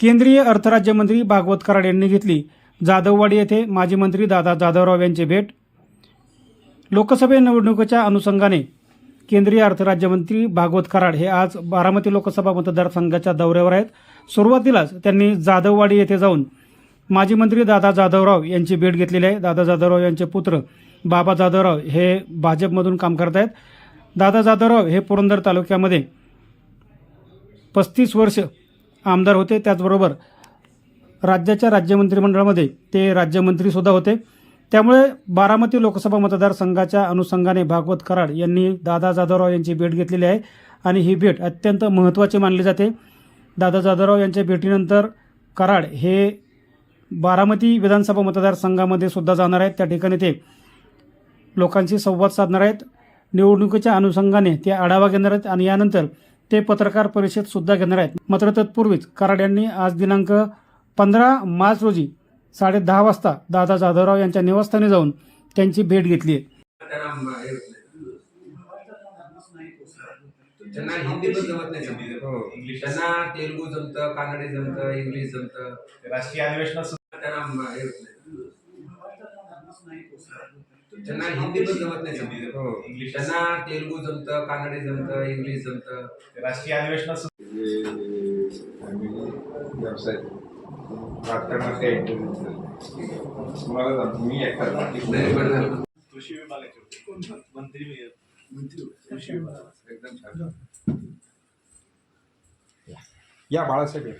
केंद्रीय अर्थराज्यमंत्री भागवत कराड यांनी घेतली. जाधववाडी येथे माजी मंत्री दादा जाधवराव यांची भेट. लोकसभा निवडणुकीच्या अनुषंगाने केंद्रीय अर्थराज्यमंत्री भागवत कराड हे आज बारामती लोकसभा मतदारसंघाच्या दौऱ्यावर आहेत. सुरुवातीलाच त्यांनी जाधववाडी येथे जाऊन माजी मंत्री दादा जाधवराव यांची भेट घेतलेली आहे. दादा जाधवराव यांचे पुत्र बाबा जाधवराव हे भाजपमधून काम करत आहेत. दादा जाधवराव हे पुरंदर तालुक्यामध्ये पस्तीस वर्ष आमदार होते. त्याचबरोबर राज्याच्या राज्यमंत्रिमंडळामध्ये ते राज्यमंत्रीसुद्धा होते. त्यामुळे बारामती लोकसभा मतदारसंघाच्या अनुषंगाने भागवत कराड यांनी दादा जाधवराव यांची भेट घेतलेली आहे आणि ही भेट अत्यंत महत्त्वाची मानली जाते. दादा जाधवराव यांच्या भेटीनंतर कराड हे बारामती विधानसभा मतदारसंघामध्ये सुद्धा जाणार आहेत. त्या ठिकाणी ते लोकांशी संवाद साधणार आहेत. निवडणुकीच्या अनुषंगाने ते आढावा घेणार आहेत आणि यानंतर ते पत्रकार परिषदसुद्धा घेणार आहेत. मात्र तत्पूर्वीच कराड यांनी आज दिनांक पंधरा मार्च रोजी साडे दहा वाजता दादा जाधवराव यांच्या निवासस्थानी जाऊन त्यांची भेट घेतली आहे. त्यांना हे हिंदी पण जमत नाही इंग्लिश त्यांना तेलुगू जमतं कानडी जमतं इंग्लिश जमतं. राष्ट्रीय अधिवेशनात त्यांना हे नाही. त्यांना हिंदी पण जमत नाही इंग्लिश त्यांना तेलुगू जमतं कानडी जमतं इंग्लिश जमतं. राष्ट्रीय अधिवेशनात व्यवसाय. सांगतो मी एकटा नाही बरं झालं. कृषी विभागाचे होते. मंत्री कृषी एकदम छान. या बाळासाहेब.